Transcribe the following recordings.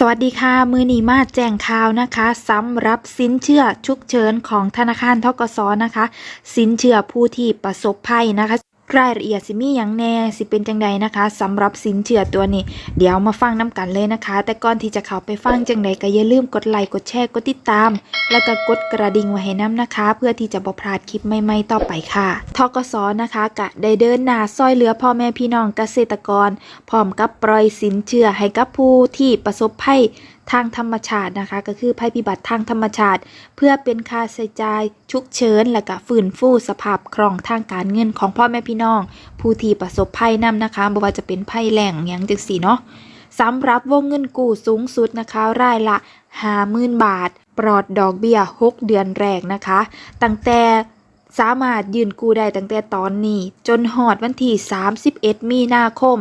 สวัสดีค่ะ มือนีมาแจ้งข่าวนะคะสำหรับสินเชื่อฉุกเฉินของธนาคารทกสนะคะ สินเชื่อผู้ที่ประสบภัยนะคะ รายละเอียดสิมีอย่างแน่สิเป็นจังใดนะคะสำหรับสินเชื่อตัวนี้ เดี๋ยวมาฟังน้ำกันเลยนะคะ แต่ก่อนที่จะเข้าไปฟังจังใดก็อย่าลืมกดไลค์กดแชร์กดติดตาม แล้วก็กดกระดิ่งไว้ให้น้ำนะคะ เพื่อที่จะบ่พลาดคลิปใหม่ๆต่อไปค่ะทกสนะคะกะได้เดินหน้าซอยเหลือพ่อแม่พี่น้องเกษตรกรพร้อมกับปล่อยสินเชื่อให้กับผู้ที่ประสบภัย ทางธรรมชาตินะคะ ก็คือภัยพิบัติทางธรรมชาติ เพื่อเป็นค่าใช้จ่ายฉุกเฉินและก็ฟื้นฟูสภาพคล่องทางการเงินของพ่อแม่พี่น้อง ผู้ที่ประสบภัยนํนะคะบ่ว่าจะเป็นภัยแล้งอย่างจังสีเนาะสำหรับวงเงินกู้สูงสุดนะคะรายละ50,000 บาท ปลอดดอกเบี้ย 6 เดือนแรกนะคะ ตั้งแต่สามารถยืนกู้ได้ตั้งแต่ตอนนี้ จนหอดวันที่ 31 มีนาคม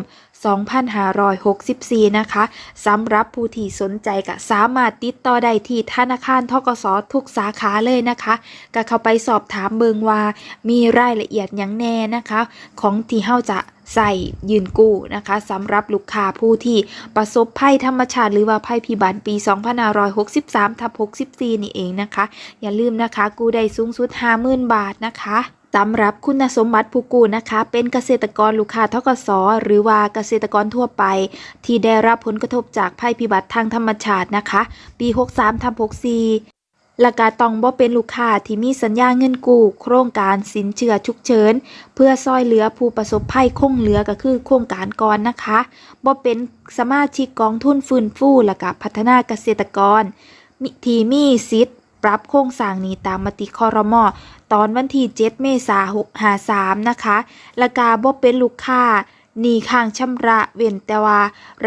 2564 นะคะสำหรับผู้ที่สนใจก็สามารถติดต่อได้ที่ธนาคารทกสทุกสาขาเลยนะคะก็เข้าไปสอบถามเบิงว่ามีรายละเอียดอย่างแน่นะคะ ของที่เฮาจะใส่ยืนกู้นะคะสำหรับลูกค้าผู้ที่ประสบภัยธรรมชาติ หรือว่าภัยพิบัติปี 2563ทับ64 นี่เองนะคะ อย่าลืมนะคะ กู้ได้สูงสุด 50,000 บาทนะคะ สำหรับคุณสมบัติผู้กู้นะคะ เป็นเกษตรกรลูกค้าทกสหรือว่าเกษตรกรทั่วไป ที่ได้รับผลกระทบจากภัยพิบัติทางธรรมชาตินะคะ ปี 63ทับ64และก็ต้องบ่เป็นลูกค้าที่มีสัญญาเงินกู้ โครงการสินเชื่อฉุกเฉินเพื่อซอยเหลือผู้ประสบภัยคงเหลือก็คือโครงการก่อนนะคะบ่เป็นสมาชิกกองทุนฟื้นฟูและก็พัฒนาเกษตรกรมิทีมีสิทธิ ปรับโครงสร้างนี้ตามมติคอรมอตอนวันที่ 7 เมษายน653 นะคะและกาบ่เป็นลูกค้าหนี้ค้างชำระเว้นแต่ว่า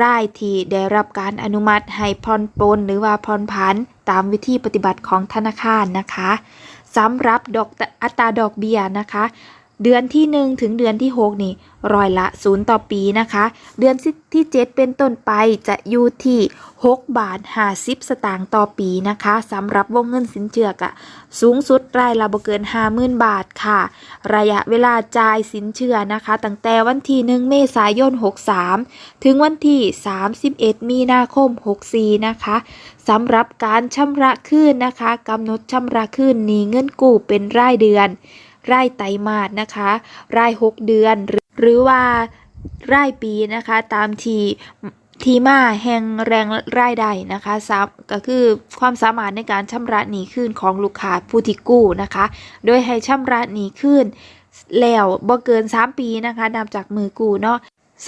รายที่ได้รับการอนุมัติให้ผ่อนปลนหรือว่าผ่อนผันตามวิธีปฏิบัติของธนาคารนะคะสำหรับดอกอัตราดอกเบี้ยนะคะ เดือนที่ 1 ถึงเดือนที่ 6 นี่ร้อยละ 0 ต่อปีนะคะ เดือนที่ 7 เป็นต้นไปจะอยู่ที่6บาท50 สตางค์ต่อปีนะคะสำหรับวงเงินสินเชื่อกะสูงสุดรายละบ่เกิน 50,000 บาทค่ะ ระยะเวลาจ่ายสินเชื่อนะคะ ตั้งแต่วันที่ 1 เมษายน 63 ถึงวันที่ 31 มีนาคม 64 นะคะสำหรับการชำระคืนนะคะกำหนดชำระคืนหนี้เงินกู้เป็นรายเดือน ร่ไตรมาสนะคะ ไร่หกเดือน หรือว่าไร่ปีนะคะตามทีที่มาแห่งแรงรายได้นะคะซับก็คือความสามารถในการชำระหนี้คืนของลูกค้าผู้ที่กู้นะคะ โดยให้ชำระหนี้คืนแล้วบ่เกิน 3 ปีนะคะนับจากมือกู้เนาะ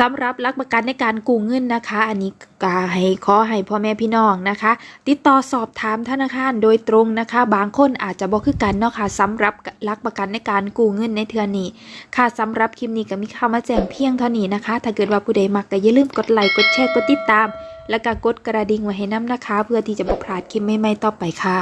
สำหรับหลักประกันในการกู้เงินนะคะ อันนี้ก็ให้ขอให้พ่อแม่พี่น้องนะคะ ติดต่อสอบถามธนาคารโดยตรงนะคะ บางคนอาจจะบ่คือกันเนาะค่ะสำหรับหลักประกันในการกู้เงินในเทือนี้ ค่ะสำหรับคลิปนี้ก็มีคำมาแจ้งเพียงเท่านี้นะคะ ถ้าเกิดว่าผู้ใดมักก็อย่าลืมกดไลค์กดแชร์กดติดตาม แล้วก็กดกระดิ่งไว้ให้น้ำนะคะ เพื่อที่จะบ่พลาดคลิปใหม่ๆต่อไปค่ะ